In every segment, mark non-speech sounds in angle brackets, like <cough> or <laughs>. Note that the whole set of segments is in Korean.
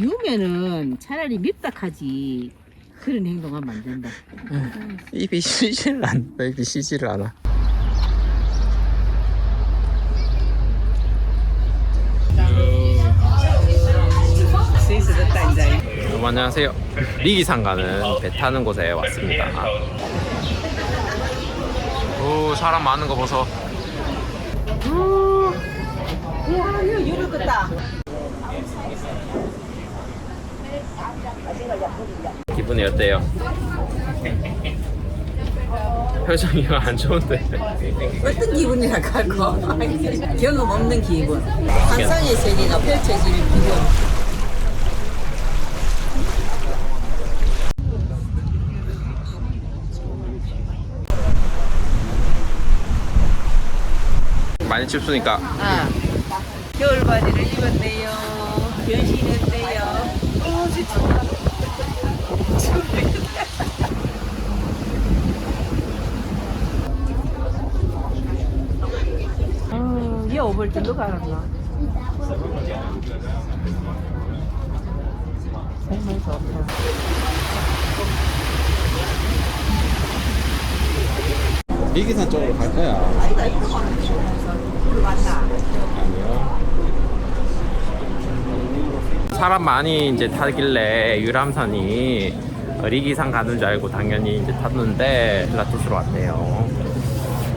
미우면은 차라리 밉다 하지. 그런 행동하면 안 된다. 입이 쉬지를 않, 왜 입이 쉬지를 않아. 여러분 안녕하세요. 리기산 가는 배 타는 곳에 왔습니다. 오 사람 많은 거 보소. 야, 이거 유를 껐다. 기분이 어때요? <laughs> 표정이 안 좋은데. 어떤 기분이라 할거 <laughs> 경험 없는 기분. 환상의 세계가 펼쳐질 기분. 많이 춥으니까 아, 겨울 바지를 입었네요. 변신했네요. 어, 정말 좋다. 리기산 쪽으로 갈 거야. 아니다, 이거 우리 왔다. 아니요. 사람 많이 이제 타길래 유람선이 리기산 가는 줄 알고 당연히 이제 탔는데 필라투스로 왔네요.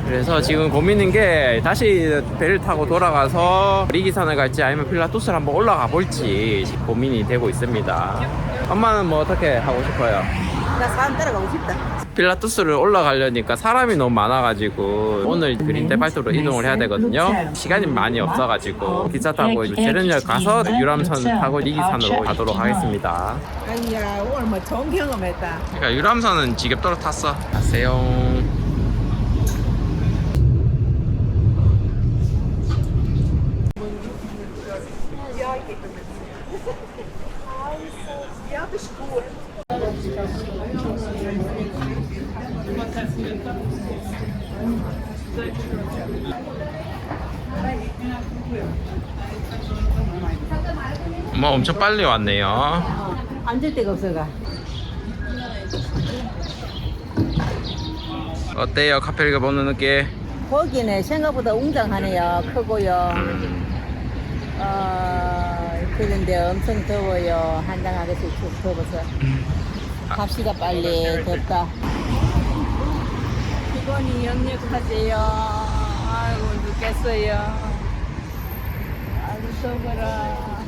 그래서 지금 고민인 게 다시 배를 타고 돌아가서 리기산을 갈지 아니면 필라투스를 한번 올라가 볼지 고민이 되고 있습니다. 엄마는 뭐 어떻게 하고 싶어요? 나 사람 따라가고 싶다. 필라투스를 올라가려니까 사람이 너무 많아가지고 오늘 그린데 발토로 이동을 해야 되거든요. 시간이 많이 없어가지고 기차 타고 제련역 가서 유람선 타고 리기산으로 가도록 하겠습니다. 아니야, 오늘 뭐 좋은 경험했다. 그러니까 유람선은 지겹도록 탔어. 가세요. 엄마 엄청 빨리 왔네요. 앉을 데가 없어가. 어때요? 카페를 보는 느낌? 거기는 생각보다 웅장하네요. 크고요. 음, 어, 그런데 엄청 더워요. 한장하게 쭉 더워서. 갑시다 빨리. 덥다. 피곤이 역력하세요. 아이고 죽겠어요. 아이고 더워라.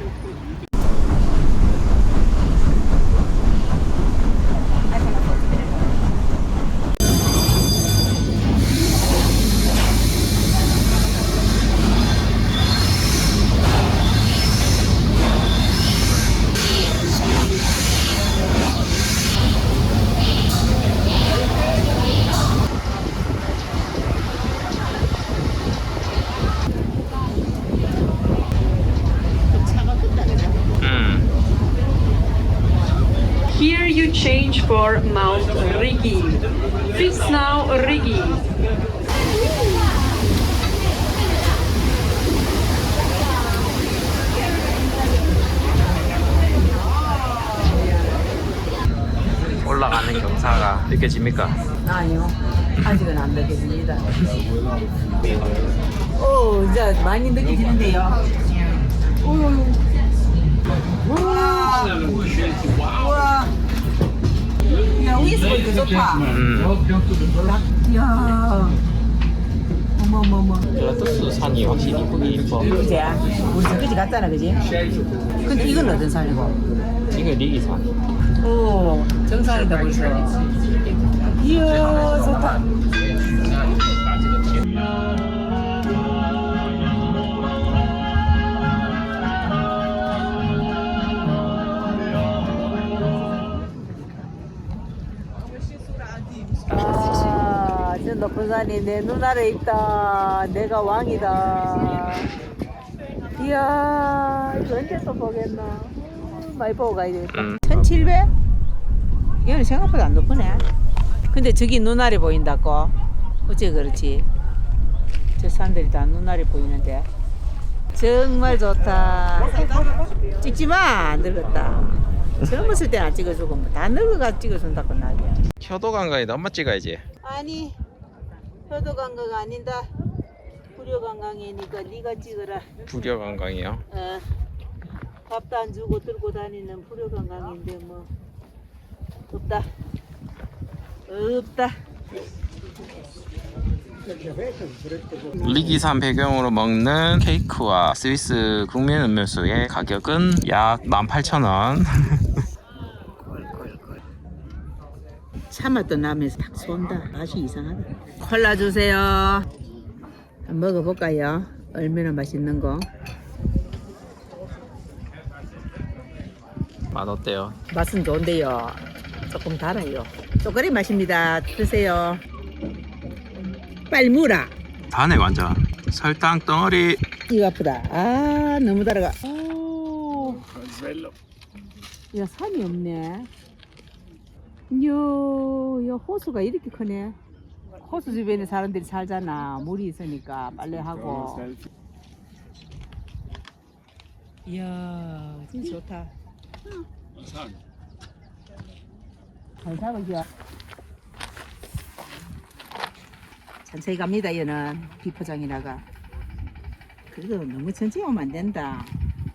Mount Rigi. Please now Rigi. 올라가는 경사가 느껴집니까? 아니요. 아직은 안 느껴집니다. 오, 이제 많이 느껴지는데요. 오. 우와. 우와. 야, 위에서 보니까 좋다. 음. 야. 어머, 어머, 어머. 필라투스 산이 확실히 이쁘긴 이뻐. 그지? 우리 저까지 갔잖아, 그지? 근데 이건 어떤 산이고? 이거 리기 산. 오, 정상이다, 벌써. 이야, 좋다. 아, 저 높은 산이 내 눈아래 있다. 내가 왕이다. 이야, 이거 언제 또 보겠나. 음, 많이 보고 가야 되겠다. 음. 1700? 얘는 생각보다 안 높으네. 근데 저기 눈알이 보인다고. 어째 그렇지? 저 산들이 다 눈알이 보이는데. 정말 좋다. 찍지 마, 늙었다. 젊었을 때 안 찍어주고 뭐 다 늙어가 찍어준다고 난리야. 효도 관광이다. 엄마 찍어야지. 아니, 효도 관광 아닌다. 불효 관광이니까 네가 찍어라. 불효 관광이요. 어, 밥도 안 주고 들고 다니는 불효 관광인데 뭐 없다. 없다. 리기산 배경으로 먹는 케이크와 스위스 국민 음료수의 가격은 약 18,000원. <laughs> 참았던 라면에서 탁 쏜다. 맛이 이상하다. 콜라 주세요. 한번 먹어볼까요? 얼마나 맛있는 거. 맛 어때요? 맛은 좋은데요. 조금 달아요. 쪼그리 맛입니다. 드세요. 빨리 무라. 다네 완전. 설탕 덩어리. 이거 아프다. 아 너무 달아가. 오. 야 산이 없네. 요, 요 호수가 이렇게 크네. 호수 주변에 사람들이 살잖아. 물이 있으니까 빨래하고. 이야, 진짜 좋다. 잘 잡아줘. 천천히 갑니다, 얘는. 비포장이라가. 그래도 너무 천천히 오면 안 된다.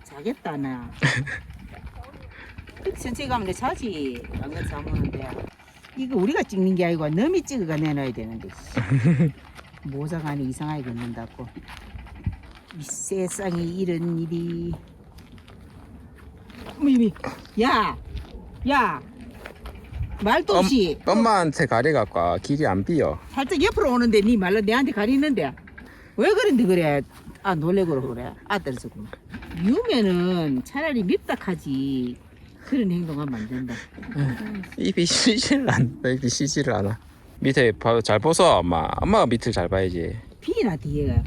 자겠다, 나. <laughs> 천천히 가면 내 자지. 안그 잠오는데. 이거 우리가 찍는 게 아니고 너미 찍어가 내놔야 되는데. <laughs> 모자가 안에 이상하게 걷는다고. 이 세상에 이런 일이. 미미, 야, 야, 말도 없이 엄마한테 가리 갖고 와. 길이 안 비어. 살짝 옆으로 오는데 네 말로 내한테 가리는데 왜 그런데 그래? 아 놀래고 그래. 아들 조금. 유면은 차라리 밉다하지 그런 행동하면 안 된다. 입이 쉬지를 않아. 입이 쉬지를 않아. 밑에 봐- 잘 보소 엄마. 엄마가 밑을 잘 봐야지. 비나 뒤에.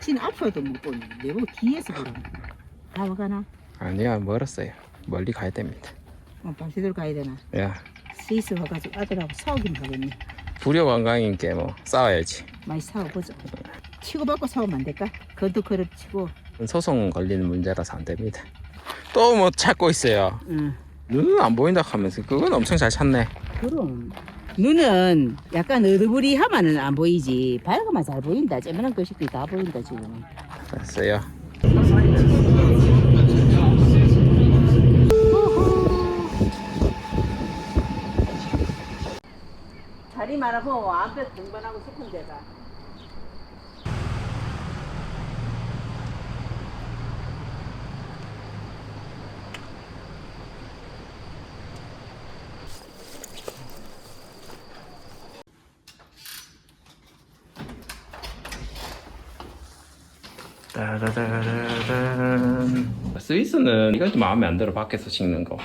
지는 앞에도 못 보니 내보고 뒤에서 보라. 가봐 가나? 아니야 멀었어요. 멀리 가야 됩니다. 어, 밤새도록 가야 되나? 야 스위스 와가지고 아들하고 싸우긴 하겠네. 불효 관광인 게 뭐 싸워야지. 많이 싸워보자. 치고받고 싸우면 안 될까? 그것도 그렇지고. 소송 걸리는 문제라서 안 됩니다. 또 뭐 찾고 있어요. 응. 눈은 안 보인다 하면서 그건 엄청 잘 찾네. 그럼 눈은 약간 어두부리하면은 안 보이지 밝으면 잘 보인다 쬐만한 것이 다 보인다 지금 됐어요. 자리 많아보 앞에 공부하고 싶은 데가 스위스는 좀 마음에 안 들어 밖에서 찍는 거.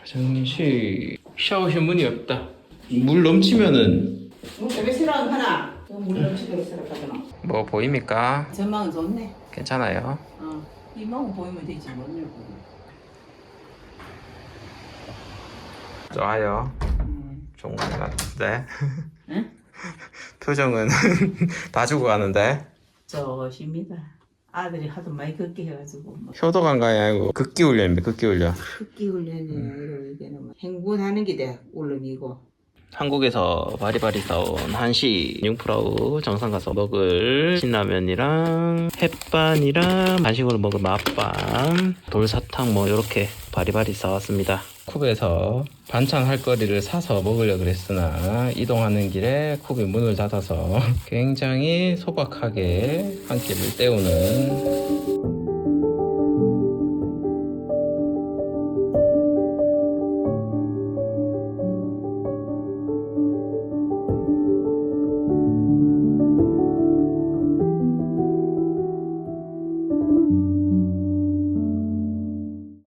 화장실 샤워실 문이 없다. 물 넘치면은 뭐 되게 싫어하는 하나 물 넘치게 싫어하잖아 뭐 보입니까? 전망은 좋네 괜찮아요. 어 이망은 보이면 되지 뭐 좋아요. 음. 좋은 것 같은데. 응? 표정은 다 죽어가는데. 좋습니다 아들이 하도 많이 걷게 해가지고 뭐 효도 관광이 아니고 극기 훈련입니다. 극기 훈련. 걷기 훈련이나 이런 뭐 행군하는 게내 울름이고 한국에서 바리바리 사온 한시 융프라우 정상 가서 먹을 신라면이랑 햇반이랑 간식으로 먹을 맛반 돌사탕 뭐 이렇게 바리바리 사왔습니다 쿱에서 반찬 할 거리를 사서 먹으려고 그랬으나 이동하는 길에 쿱이 문을 닫아서 굉장히 소박하게 한 끼를 때우는